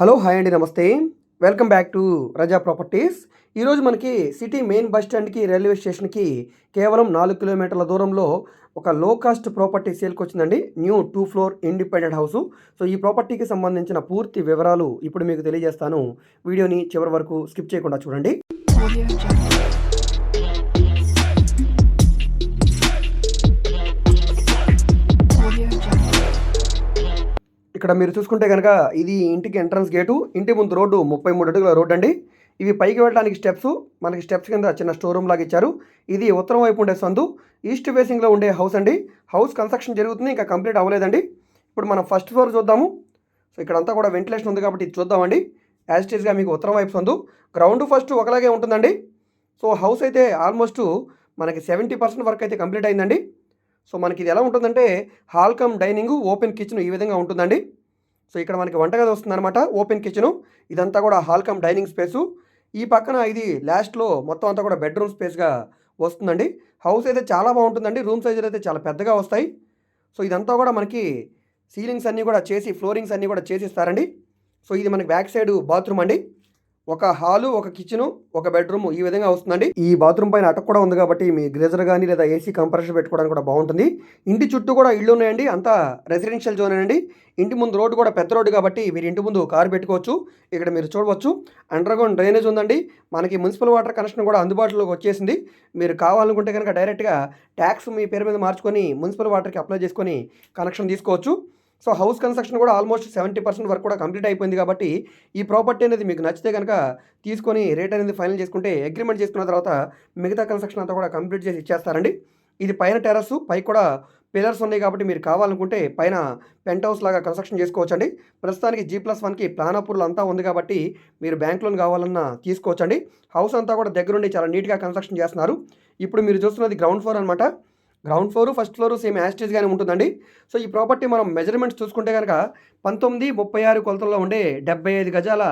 Hello hi అండి నమస్తే. Welcome back to Raza properties. ఈరోజు మనకి సిటీ మెయిన్ బస్ స్టాండ్కి రైల్వే స్టేషన్కి కేవలం నాలుగు కిలోమీటర్ల దూరంలో ఒక లో కాస్ట్ ప్రాపర్టీ సేల్కి వచ్చిందండి. New two floor independent house so ఈ ప్రాపర్టీకి సంబంధించిన పూర్తి వివరాలు ఇప్పుడు మీకు తెలియజేస్తాను. వీడియోని చివరి వరకు స్కిప్ చేయకుండా చూడండి. ఇక్కడ మీరు చూసుకుంటే కనుక ఇది ఇంటికి ఎంట్రన్స్ గేటు ఇంటి ముందు రోడ్డు ముప్పై మూడు అడుగుల రోడ్డు అండి. ఇవి పైకి వెళ్ళడానికి స్టెప్స్ మనకి స్టెప్స్ కింద చిన్న స్టోర్ రూమ్ లాగా ఇచ్చారు. ఇది ఉత్తరం వైపు ఉండే సందు ఈస్ట్ ఫేసింగ్లో ఉండే హౌస్ అండి. హౌస్ కన్స్ట్రక్షన్ జరుగుతుంది ఇంకా కంప్లీట్ అవ్వలేదండి. ఇప్పుడు మనం ఫస్ట్ ఫ్లోర్ చూద్దాము. సో ఇక్కడంతా కూడా వెంటిలేషన్ ఉంది కాబట్టి ఇది చూద్దామండి. యాజ్ ఇట్ మీకు ఉత్తరం వైపు సందు. గ్రౌండ్ ఫస్ట్ ఒకలాగే ఉంటుందండి. సో హౌస్ అయితే ఆల్మోస్ట్ మనకి సెవెంటీ పర్సెంట్ వర్క్ అయితే కంప్లీట్ అయిందండి. సో మనకి ఇది ఎలా ఉంటుందంటే hall cum dining open kitchen ఈ విధంగా ఉంటుందండి. సో ఇక్కడ మనకి వంటగది వస్తుందన్నమాట ఓపెన్ కిచెను. ఇదంతా కూడా హాల్ కమ్ డైనింగ్ స్పేసు. ఈ పక్కన ఇది లాస్ట్లో మొత్తం అంతా కూడా బెడ్రూమ్ స్పేస్గా వస్తుందండి. హౌస్ అయితే చాలా బాగుంటుందండి రూమ్ సైజులు అయితే చాలా పెద్దగా వస్తాయి. సో ఇదంతా కూడా మనకి సీలింగ్స్ అన్నీ కూడా చేసి ఫ్లోరింగ్స్ అన్నీ కూడా చేసి ఇస్తారండి. సో ఇది మనకి బ్యాక్ సైడ్ బాత్రూమ్ అండి. ఒక హాలు ఒక కిచెను ఒక బెడ్రూమ్ ఈ విధంగా వస్తుందండి. ఈ బాత్రూమ్ పైన అటక్ కూడా ఉంది కాబట్టి మీ గ్రేజర్ కానీ లేదా ఏసీ కంప్రెషర్ పెట్టుకోవడానికి కూడా బాగుంటుంది. ఇంటి చుట్టూ కూడా ఇళ్ళు ఉన్నాయండి. అంతా రెసిడెన్షియల్ జోన్ అండి. ఇంటి ముందు రోడ్డు కూడా పెద్ద రోడ్డు కాబట్టి మీరు ఇంటి ముందు కారు పెట్టుకోవచ్చు. ఇక్కడ మీరు చూడవచ్చు. అండర్గ్రౌండ్ డ్రైనేజ్ ఉందండి. మనకి మున్సిపల్ వాటర్ కనెక్షన్ కూడా అందుబాటులోకి వచ్చేసింది. మీరు కావాలనుకుంటే కనుక డైరెక్ట్గా ట్యాక్స్ మీ పేరు మీద మార్చుకొని మున్సిపల్ వాటర్కి అప్లై చేసుకొని కనెక్షన్ తీసుకోవచ్చు. సో హౌస్ కన్స్ట్రక్షన్ కూడా ఆల్మోస్ట్ సెవెంటీ పర్సెంట్ వరకు కూడా కంప్లీట్ అయిపోయింది కాబట్టి ఈ ప్రాపర్టీ అనేది మీకు నచ్చితే కనుక తీసుకొని రేట్ అనేది ఫైనల్ చేసుకుంటే అగ్రిమెంట్ చేసుకున్న తర్వాత మిగతా కన్స్ట్రక్షన్ అంతా కూడా కంప్లీట్ చేసి ఇచ్చేస్తారండి. ఇది పైన టెరస్ పై కూడా పిల్లర్స్ ఉన్నాయి కాబట్టి మీరు కావాలనుకుంటే పైన పెంట్ హౌస్ లాగా కన్స్ట్రక్షన్ చేసుకోవచ్చండి. ప్రస్తుతానికి జీ ప్లస్ వన్కి ప్లాన్ అప్రూవల్ అంతా ఉంది కాబట్టి మీరు బ్యాంక్ లోన్ కావాలన్నా తీసుకోవచ్చండి. హౌస్ అంతా కూడా దగ్గరుండి చాలా నీట్గా కన్స్ట్రక్షన్ చేస్తున్నారు. ఇప్పుడు మీరు చూస్తున్నది గ్రౌండ్ ఫ్లోర్ అనమాట ground floor first floor same యాస్టేజ్గానే ఉంటుందండి. సో ఈ ప్రాపర్టీ మనం మెజర్మెంట్స్ చూసుకుంటే కనుక పంతొమ్మిది ముప్పై ఆరు కొలతల్లో ఉండే డెబ్బై ఐదు గజాల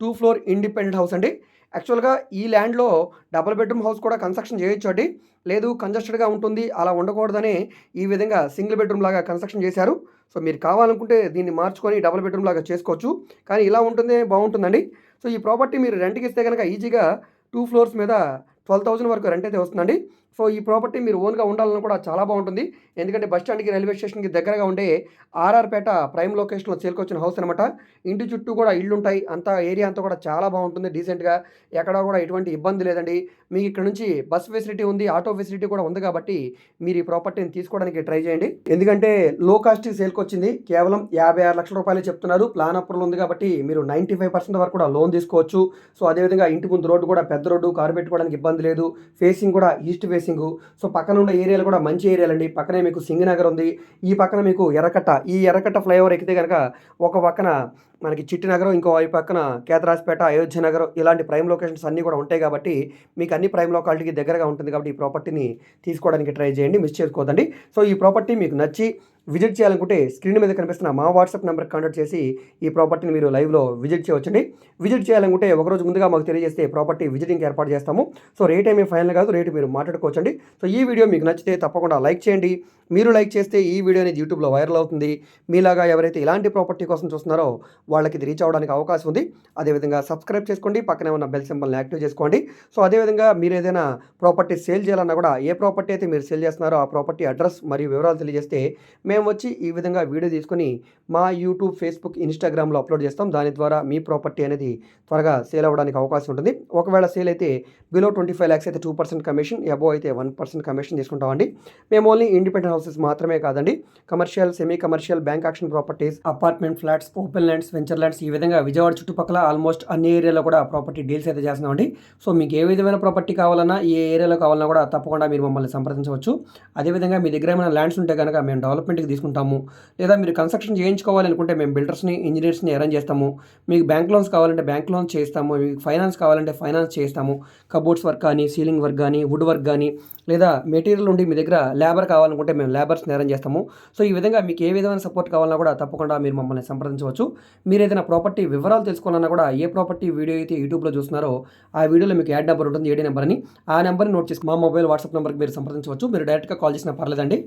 టూ ఫ్లోర్ ఇండిపెండెంట్ హౌస్ అండి. యాక్చువల్గా ఈ ల్యాండ్లో డబుల్ బెడ్రూమ్ హౌస్ కూడా కన్స్ట్రక్షన్ చేయొచ్చు అండి. లేదు కంజస్టెడ్గా ఉంటుంది అలా ఉండకూడదని ఈ విధంగా సింగిల్ బెడ్రూమ్ లాగా కన్స్ట్రక్షన్ చేశారు. సో మీరు కావాలనుకుంటే దీన్ని మార్చుకొని డబుల్ బెడ్రూమ్ లాగా చేసుకోవచ్చు. కానీ ఇలా ఉంటుందే బాగుంటుందండి. సో ఈ ప్రాపర్టీ మీరు రెంట్కి ఇస్తే కనుక ఈజీగా టూ ఫ్లోర్స్ మీద ట్వెల్వ్ థౌసండ్ వరకు రెంట్ అయితే వస్తుందండి. సో ఈ ప్రాపర్టీ మీరు ఓన్గా ఉండాలని కూడా చాలా బాగుంటుంది. ఎందుకంటే బస్ స్టాండ్కి రైల్వే స్టేషన్కి దగ్గరగా ఉండే ఆర్ఆర్పేట ప్రైమ్ లొకేషన్లో చేరుకొచ్చిన హౌస్ అనమాట ఇంటి చుట్టూ కూడా ఇళ్ళు ఉంటాయి అంత ఏరియా అంతా కూడా చాలా బాగుంటుంది డీసెంట్గా. ఎక్కడా కూడా ఎటువంటి ఇబ్బంది లేదండి. మీకు ఇక్కడ నుంచి బస్ ఫెసిలిటీ ఉంది ఆటో ఫెసిలిటీ కూడా ఉంది కాబట్టి మీరు ఈ ప్రాపర్టీని తీసుకోవడానికి ట్రై చేయండి. ఎందుకంటే లో కాస్ట్ సేల్కి వచ్చింది కేవలం యాభై ఆరు లక్షల రూపాయలు చెప్తున్నారు. ప్లాన్ అప్రూవల్ ఉంది కాబట్టి మీరు నైంటీ ఫైవ్ పర్సెంట్ వరకు కూడా లోన్ తీసుకోవచ్చు. సో అదేవిధంగా ఇంటి ముందు రోడ్డు కూడా పెద్ద రోడ్డు కారు పెట్టుకోవడానికి ఇబ్బంది లేదు. ఫేసింగ్ కూడా ఈస్ట్ ఫేసింగ్ సో పక్కన ఉన్న ఏరియాలు కూడా మంచి ఏరియాలు అండి. పక్కనే మీకు సింగనగర్ ఉంది. ఈ పక్కన మీకు ఎర్రకట్ట. ఈ ఎర్రకట్ట ఫ్లైఓవర్ ఎక్కితే కనుక ఒక పక్కన మనకి చిట్టినగరం ఇంకో వైపు పక్కన కేతరాజ్పేట అయోధ్య నగరం ఇలాంటి ప్రైమ్ లొకేషన్స్ అన్నీ కూడా ఉంటాయి కాబట్టి మీకు అన్ని ప్రైమ్ లొకాలిటీకి దగ్గరగా ఉంటుంది కాబట్టి ఈ ప్రాపర్టీని తీసుకోవడానికి ట్రై చేయండి మిస్ చేసుకోవద్దండి. సో ఈ ప్రాపర్టీ మీకు నచ్చి విజిట్ చేయాలనుకుంటే స్క్రీన్ మీద కనిపిస్తున్న మా వాట్సాప్ నెంబర్కి కాంటాక్ట్ చేసి ఈ ప్రాపర్టీని మీరు లైవ్లో విజిట్ చేయవచ్చండి. విజిట్ చేయాలనుకుంటే ఒకరోజు ముందుగా మాకు తెలియజేస్తే ప్రాపర్టీ విజిటింగ్ ఏర్పాటు చేస్తాము. సో రేట్ ఏమీ ఫైనల్ కాదు రేటు మీరు మాట్లాడుకోవచ్చండి. సో ఈ వీడియో మీకు నచ్చితే తప్పకుండా లైక్ చేయండి. మీరు లైక్ చేస్తే ఈ వీడియో అనేది యూట్యూబ్లో వైరల్ అవుతుంది. మీలాగా ఎవరైతే ఇలాంటి ప్రాపర్టీ కోసం చూస్తున్నారో వాళ్ళకి ఇది రీచ్ అవ్వడానికి అవకాశం ఉంది. అదేవిధంగా సబ్స్క్రైబ్ చేసుకోండి. పక్కనే ఉన్న బెల్ సింబల్ని యాక్టివ్ చేసుకోండి. సో అదేవిధంగా మీరు ఏదైనా ప్రాపర్టీ సేల్ చేయాలన్నా కూడా ఏ ప్రాపర్టీ అయితే మీరు సేల్ చేస్తున్నారో ఆ ప్రాపర్టీ అడ్రస్ మరియు వివరాలు తెలియజేస్తే మేము వచ్చి ఈ విధంగా వీడియో తీసుకొని మా యూట్యూబ్ ఫేస్బుక్ ఇన్స్టాగ్రామ్లో అప్లోడ్ చేస్తాం. దాని ద్వారా మీ ప్రాపర్టీ అనేది త్వరగా సేల్ అవ్వడానికి అవకాశం ఉంటుంది. ఒకవేళ సేల్ అయితే బిలో ట్వంటీ ఫైవ్ ల్యాక్స్ అయితే టూ పర్సెంట్ కమిషన్ అబో అయితే వన్ పర్సెంట్ కమిషన్ తీసుకుంటామండి. మేము ఓన్లీ ఇండిపెండెంట్ హౌసెస్ మాత్రమే కాదండి. Commercial semi commercial bank auction properties apartment flats open lands venture lands ఈ విధంగా విజయవాడ చుట్టుపక్కల ఆల్మోస్ట్ అన్ని ఏరియాలో కూడా ప్రాపర్టీ డీల్స్ అయితే చేస్తున్నామండి. సో మీకు ఏ విధమైన ప్రాపర్టీ కావాలన్నా ఏ ఏరియాలో కావాలన్నా కూడా తప్పకుండా మీరు మమ్మల్ని సంప్రదించవచ్చు. అదేవిధంగా మీ దగ్గర ఏమైనా ల్యాండ్స్ ఉంటే కనుక మేము డెవలప్మెంట్కి తీసుకుంటాము. లేదా మీరు కన్స్ట్రక్షన్ చేయించుకోవాలనుకుంటే మేము బిల్డర్స్ని ఇంజనీర్స్ని అరేంజ్ చేస్తాము. మీకు బ్యాంక్ లోన్స్ కావాలంటే బ్యాంక్ లోన్స్ చేస్తాము మీకు ఫైనాన్స్ కావాలంటే ఫైనాన్స్ చేస్తాము కబోర్డ్స్ వర్క్ కానీ సీలింగ్ వర్క్ కానీ వుడ్ వర్క్ కానీ లేదా మెటీరియల్ ఉండి మీ దగ్గర లేబర్ కావాలనుకుంటే మేము మేము లేబర్స్ని అరేంజ్ చేస్తాము. సో ఈ విధంగా మీకు ఏ విధమైన సపోర్ట్ కావాలన్నా కూడా తప్పకుండా మీరు మమ్మల్ని సంప్రదించవచ్చు. మీరు ఏదైనా ప్రాపర్టీ వివరాలు తెలుసుకోవాలన్నా కూడా ఏ ప్రాపర్టీ వీడియో అయితే యూట్యూబ్లో చూస్తున్నారో ఆ వీడియోలో మీకు యాడ్ నెంబర్ ఉంటుంది ఏడీ నెంబర్ అని. ఆ నెంబర్ని నోట్ చేసి మా మొబైల్ వాట్సాప్ నెంబర్కి మీరు సంప్రదించవచ్చు. మీరు డైరెక్ట్గా కాల్ చేసినా పర్లేదండి.